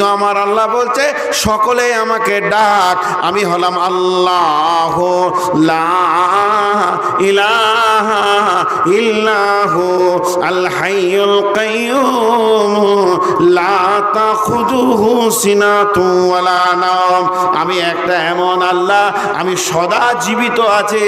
তো আমার আল্লাহ বলছে, সকলে আমাকে ডাক, আমি হলাম আল্লাহ ইলাহা ইল্লাহু, আল হাইয়ুল কাইয়ুম, লা আমি একটা এমন আল্লাহ, আমি সদা জীবিত আছে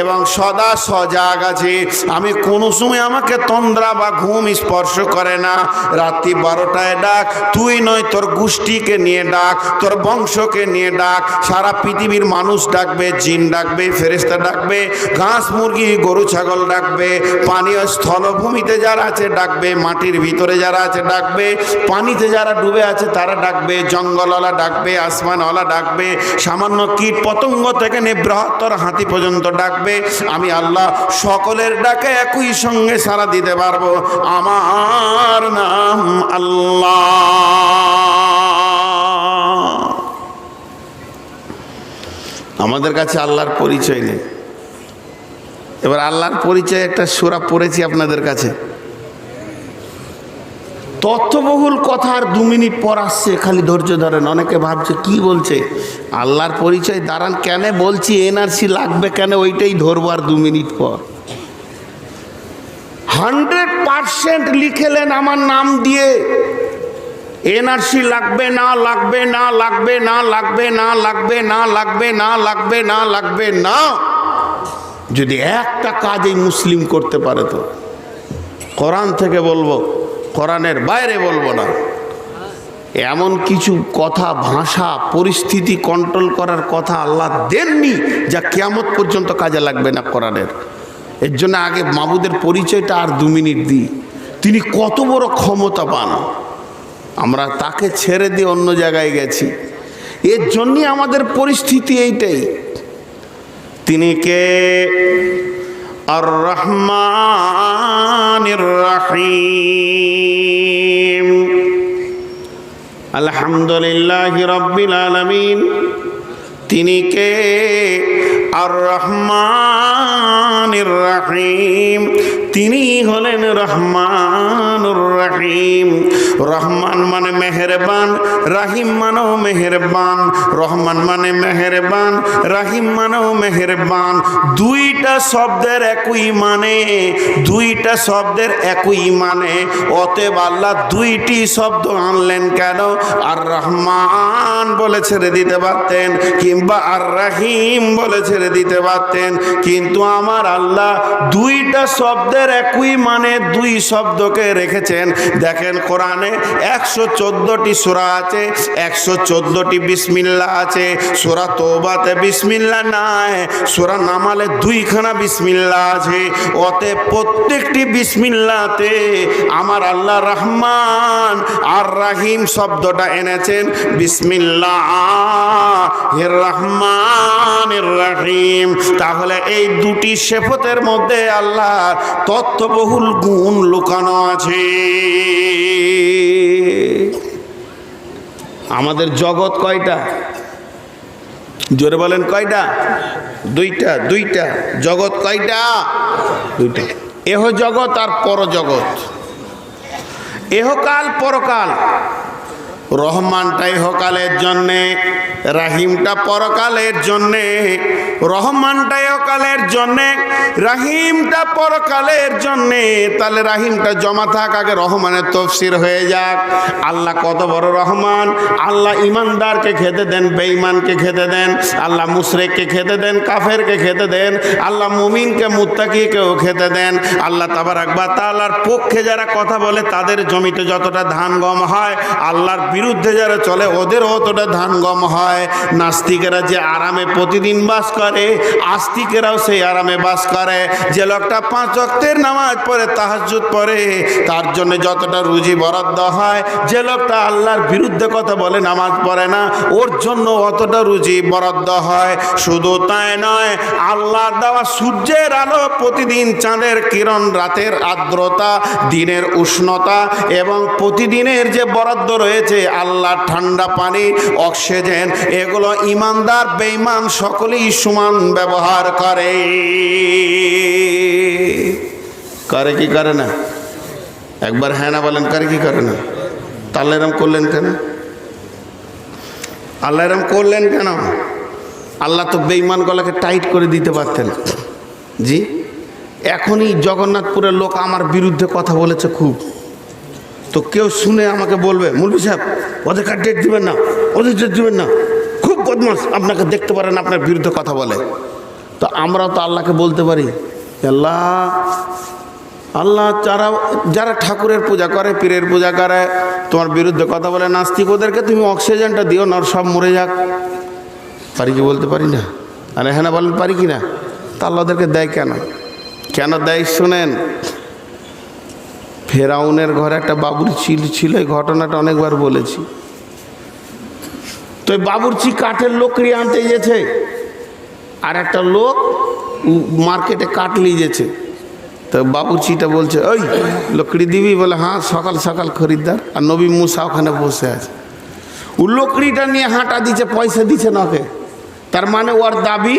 এবং সদা সজাগ আছে। আমি কোনো সময় আমাকে তন্দ্রা বা ঘুম স্পর্শ করে না। রাত্রি বারোটায় ডাক, তুই নয়, তোর গোষ্ঠীকে নিয়ে ডাক, তোর বংশকে নিয়ে ডাক। সারা পৃথিবীর মানুষ ডাকবে, জিন ডাকবে ফেরেস্তা ডাকবে, ঘাস, মুরগি, গরু, ছাগল ডাকবে, পানীয় স্থলভূমিতে যারা আছে ডাকবে, মাটির ভিতরে যারা আছে ডাকবে, পানিতে যারা ডুবে আছে তারা ডাকবে, জঙ্গলওয়ালা ডাকবে, আসমানওয়ালা ডাকবে, সামান্য কীট পতঙ্গ থেকে বৃহত্তর হাতি পর্যন্ত ডাকবে। আমি আল্লাহ সকলের ডাকে একই সঙ্গে সারা দিতে পারব। আমার নাম আল্লাহ। আমাদের কাছে আল্লাহর পরিচয় নেই। এবার আল্লাহর পরিচয় একটা সুরা পড়েছি আপনাদের কাছে। তথ্যবহুল কথা আর দু মিনিট পর আসছে, খালি ধৈর্য ধরেন। অনেকে ভাবছে, কি বলছে? আল্লাহর পরিচয় দাঁড়ান, কেন বলছি এনআরসি লাগবে কেন, ওইটাই ধরবো আর দু মিনিট পর। হান্ড্রেড পারসেন্ট লিখেলেন আমার নাম দিয়ে এনআরসি লাগবে না লাগবে না লাগবে না লাগবে না লাগবে না লাগবে না লাগবে না লাগবে না। যদি একটা কাজ এই মুসলিম করতে পারে তো, কোরআন থেকে বলব কোরআনের বাইরে বলব না। এমন কিছু কথা, ভাষা, পরিস্থিতি কন্ট্রোল করার কথা আল্লাহ দেননি যা কিয়ামত পর্যন্ত কাজে লাগবে না কোরআনের। এর জন্য আগে মাবুদের পরিচয়টা আর দু মিনিট দিই। তিনি কত বড় ক্ষমতা পান আমরা তাকে ছেড়ে দিয়ে অন্য জায়গায় গেছি। এর জন্যই আমাদের পরিস্থিতি এইটাই। তিনি কে? আর রহমান রহিম আলহামদুলিল্লাহ রব্বিল আলমিন তিনি কে আর রহমান রহিম তিনি হলেন রহমানুর রহিম। রহমান মানে মেহেরবান, রাহিম মানেও মেহেরবান, রহমান মানে মেহেরবান, রাহিম মানেও মেহেরবান। দুইটা শব্দের একই মানে দুইটা শব্দের একই মানে। অতএব আল্লাহ দুইটি শব্দ আনলেন কেন? আর রহমান বলে ছেড়ে দিতে পারতেন কিংবা আর রাহিম বলে ছেড়ে দিতে পারতেন। কিন্তু আমার আল্লাহ দুইটা শব্দের একই মানে দুই শব্দকে রেখেছেন। দেখেন কোরআনে একশো চোদ্দোটি সুরা আছে, একশো চোদ্দোটি বিসমিল্লা আছে, সুরা তোবাতে বিসমিল্লা নাই, সুরা নামালে দুইখানা বিসমিল্লা আছে ওতে প্রত্যেকটি বিসমিল্লাতে আমার আল্লাহ রহমান আর রাহিম শব্দটা এনেছেন, বিসমিল্লা রহমান রাহিম। তাহলে এই দুটি শেফতের মধ্যে আল্লাহ তত্ত্ববহুল গুণ লুকানো আছে। আমাদের জগৎ কয়টা? জোরে বলেন কয়টা? দুইটা দুইটা। জগৎ কয়টা? দুইটা। এহ জগৎ আর পরজগৎ এহকাল পরকাল রহমানটা ইহকালের জন্যে, রাহিমটা পরকালের জন্যে। রহমানটা ইহকালের জন্যে, রাহিমটা পরকালের জন্যে। তাহলে রাহিমটা জমা থাক, আগে রহমানের তফসির হয়ে যাক। আল্লাহ কত বড় রহমান। আল্লাহ ইমানদারকে খেতে দেন, বেঈমানকে খেতে দেন। আল্লাহ মুশরেককে খেতে দেন, কাফেরকে খেতে দেন। আল্লাহ মুমিনকে, মুত্তাকিকেও খেতে দেন। আল্লাহ তাবার আকবার তাল্লার পক্ষে যারা কথা বলে, তাদের জমিতে যতটা ধান গম হয়, আল্লাহর বিরুদ্ধে যারা চলে, ওদেরও অতটা ধান গম হয়। নাস্তিকেরা যে আরামে প্রতিদিন বাস করে আস্তিকেরাও সেই আরামে বাস করে। যে লোকটা পাঁচ অক্তের নামাজ পড়ে তাহাজুদ পড়ে, তার জন্য যতটা রুজি বরাদ্দ হয়, যে লোকটা আল্লাহর বিরুদ্ধে কথা বলে নামাজ পড়ে না, ওর জন্য অতটা রুজি বরাদ্দ হয়। শুধু তাই নয়, আল্লাহর দেওয়া সূর্যের আলো প্রতিদিন চাঁদের কিরণ, রাতের আর্দ্রতা, দিনের উষ্ণতা এবং প্রতিদিনের যে বরাদ্দ রয়েছে আল্লাহ ঠান্ডা পানি, অক্সিজেন, এগুলো ইমানদার, বেঈমান সকলেই সমান ব্যবহার করে। করে কি করে না? একবার হ্যাঁ না বলেন, করে কি করে না? তাহলে এরম করলেন কেন? আল্লাহ এরম করলেন কেন? আল্লাহ তো বেইমান গলাকে টাইট করে দিতে পারতেন। জি? এখনই জগন্নাথপুরের লোক আমার বিরুদ্ধে কথা বলেছে খুব। তো কেউ শুনে আমাকে বলবে মুরবি সাহেব, ওদের কার ডেট দিবেন না? ওদের ডেট দিবেন না? বদমাস আপনাকে দেখতে পারেন আপনার বিরুদ্ধে কথা বলে। তো আমরা তো আল্লাহকে বলতে পারি, আল্লাহ আল্লাহ যারা যারা ঠাকুরের পূজা করে, পীরের পূজা করে, তোমার বিরুদ্ধে কথা বলে, নাস্তিক ওদেরকে তুমি অক্সিজেনটা দিও, না সব মরে যাক। পারি কি বলতে পারি না? আর হ্যাঁ বলেন, পারি কি না? তা আল্লাহ ওদেরকে দেয় কেন? কেন দেয়? শোনেন, ফেরাউনের ঘরে একটা বাবুর চিল ছিল, এই ঘটনাটা অনেকবার বলেছি। তো বাবুরচি কাঠের লোকড়ি আনতে গেছে আর একটা লোক মার্কেটে কাঠ নিয়ে গেছে তো বাবুরচিটা বলছে, ওই লকড়ি দিবি? বলে হ্যাঁ সকাল সকাল খরিদ্দার। আর নবী মুসা ওখানে বসে আছে। ও লকড়িটা নিয়ে হাঁটা দিচ্ছে, পয়সা দিচ্ছে না ওকে। তার মানে ওর দাবি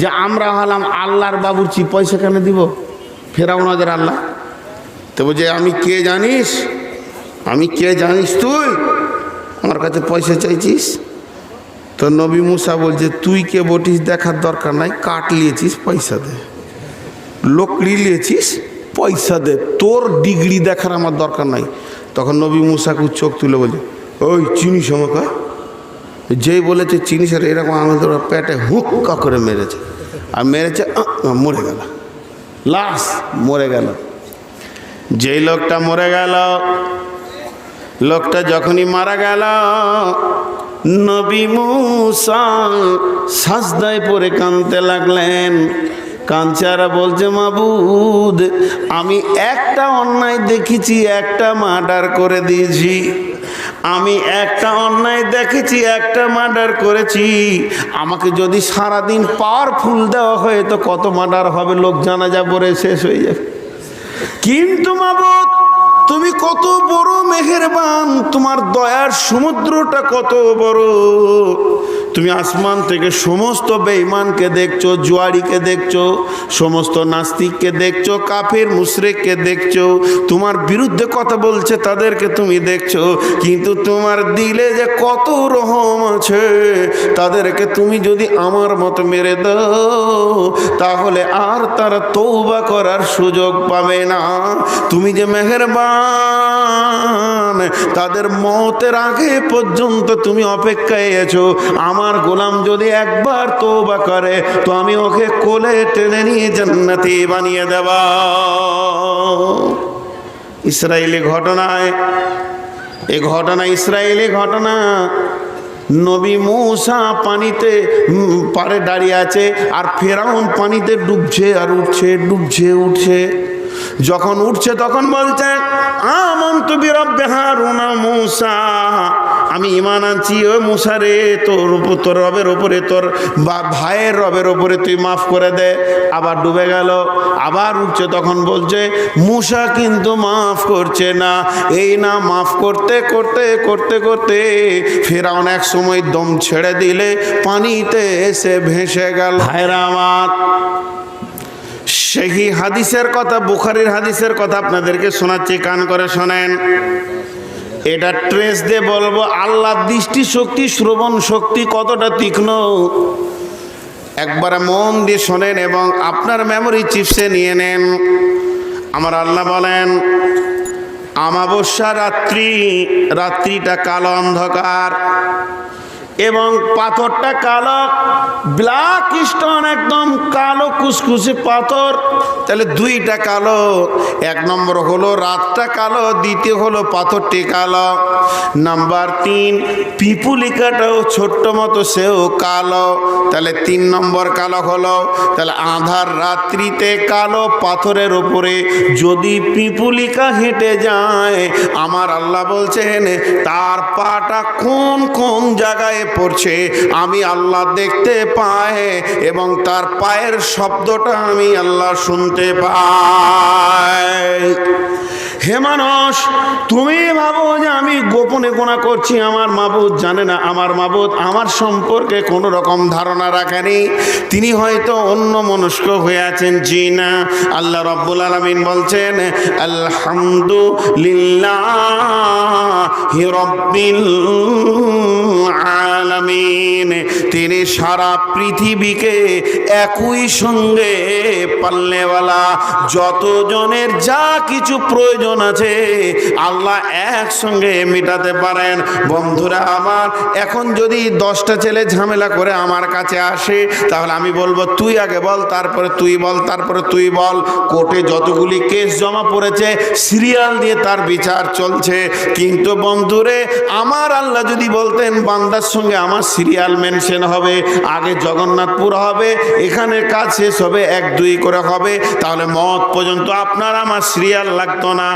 যে আমরা হলাম আল্লাহর বাবুরচি, পয়সা কেন দিব? ফেরাও নজর আল্লাহ। তো বলছে আমি কে জানিস? আমি কে জানিস তুই? আমার কাছে পয়সা চাইছিস? তো নবী মুসা বলছে, তুই কে বটিস দেখার দরকার নাই, কাঠ নিয়েছিস পয়সা দে। লোকড়ি নিয়েছিস পয়সা দে। তোর ডিগ্রি দেখার আমার দরকার নাই। তখন নবী মুসাকে চোখ তুলে বলছে, ওই চিনিস আমাকে যেই বলেছে চিনিস, আর এরকম আমাদের ওর পেটে হুক্কা করে মেরেছে। আর মেরেছে মরে গেল। লাশ, মরে গেল। যেই লোকটা মরে গেল লোকটা যখনই মারা গেল, নবী মুসা সাজদায় পরে কানতে লাগলেন। কাঞ্চারা বলছে, মাবুদ, আমি একটা অন্যায় দেখেছি, একটা মার্ডার করে দিয়েছি। আমি একটা অন্যায় দেখেছি, একটা মার্ডার করেছি। আমাকে যদি সারাদিন পাওয়ারফুল দেওয়া হয়, তো কত মার্ডার হবে, লোক জানা যা পরে শেষ হয়ে যাবে। কিন্তু মাবুদ তুমি কত বড় মেহেরবান তোমার দয়ার সমুদ্রটা কত বড়। তুমি আসমান থেকে সমস্ত বেঈমানকে দেখছ জুয়ারিকে দেখছ, সমস্ত নাস্তিককে দেখছ, কাফের, মুশরেককে দেখছ। তোমার বিরুদ্ধে কথা বলছে, তাদেরকে তুমি দেখছ। কিন্তু তোমার দিলে যে কত রহম আছে, তাদেরকে তুমি যদি আমার মতো মেরে দাও, তাহলে আর তারা তৌবা করার সুযোগ পাবে না। তুমি যে মেহেরবান, তাদের মতের আগে পর্যন্ত তুমি অপেক্ষায় আছো। আমার গোলাম যদি একবার তৌবা করে, তো আমি ওকে কোলে টেনে নিয়ে জান্নাতি বানিয়ে দেব। ইসরায়েলি ঘটনায়, এ ঘটনা ইসরায়েলি ঘটনা। নবী মূসা পানিতে পাড়ে দাঁড়িয়ে আছে, আর ফেরাউন পানিতে ডুবছে আর উঠছে, ডুবছে, উঠছে। যখন উঠছে তখন বলছে, আমন্ত বিরব্বে হারুনা মূসা। আমি ইমান আনছি ও মুসা রে, তোর তোর রবের ওপরে তোর বা, ভাইয়ের রবের ওপরে তুই মাফ করে দে। আবার ডুবে গেল। আবার উঠছে, তখন বলছে, মুসা কিন্তু মাফ করছে না। এই না, মাফ করতে করতে করতে করতে ফেরাউন এক সময় দম ছেড়ে দিলে পানিতে এসে ভেসে গেল। আমার সেই হাদিসের কথা, বুখারির হাদিসের কথা আপনাদেরকে শোনাচ্ছি, কান করে শোনেন। এটা ট্রেস দিয়ে বলব, আল্লাহ দৃষ্টি শক্তি শ্রবণ শক্তি কতটা তীক্ষ্ণ। একবার মন দিয়ে শোনেন এবং আপনার মেমোরি চিপসে নিয়ে নেন। আমার আল্লাহ বলেন, আমাবস্যা রাত্রি, রাত্রিটা কালো অন্ধকার। এবং পাথরটা কালো ব্ল্যাক স্টোন একদম কালো কুসকুসে পাথর। তাহলে দুইটা কালো, এক নম্বর হলো রাতটা কালো, দ্বিতীয় হলো পাথরটি কালো। নাম্বার তিন, পিপুলিকাটাও ছোট্ট মতো সেও কালো। তাহলে তিন নম্বর কালো হলো, তাহলে আধার রাত্রিতে কালো পাথরের ওপরে যদি পিপুলিকা হেঁটে যায়, আমার আল্লাহ বলছেন, তার পাটা কোন কোন জায়গায় পড়ছে, আমি আল্লাহ দেখতে পাই এবং তার পায়ের শব্দটা আমি আল্লাহ শুনতে পাই। হে মানুষ, তুমি ভাবো যে আমি গোপনে গোনা করছি, আমার মাবুদ জানে না, আমার মাবুদ আমার সম্পর্কে কোনো রকম ধারণা রাখেনি। তিনি হয়তো অন্য মনস্ক হয়ে আছেন, জি না। আল্লাহ রব্বুল আলমিন বলছেন, আলহামদুলিল্লাহ রব্বিল আলামিন। আলামিন তিনি সারা পৃথিবীকে একই সঙ্গে পাল্লেওয়ালা যতজনের যা কিছু প্রয়োজন আছে, আল্লাহ একসঙ্গে মেটাতে পারেন। বন্ধুরা আমার, এখন যদি দশটা ছেলে ঝামেলা করে আমার কাছে আসে, তাহলে আমি বলব, তুই আগে বল, তারপরে তুই বল, তারপরে তুই বল। কোর্টে যতগুলি কেস জমা পড়েছে, সিরিয়াল দিয়ে তার বিচার চলছে। কিন্তু বন্ধুরে, আমার আল্লাহ যদি বলতেন, বান্দার সঙ্গে আমার সিরিয়াল মেনশন হবে। আগে জগন্নাথপুর হবে এখানে কাজ শেষ হবে, এক দুই করে হবে, তাহলে মত পর্যন্ত আপনার আমার সিরিয়াল লাগতো না।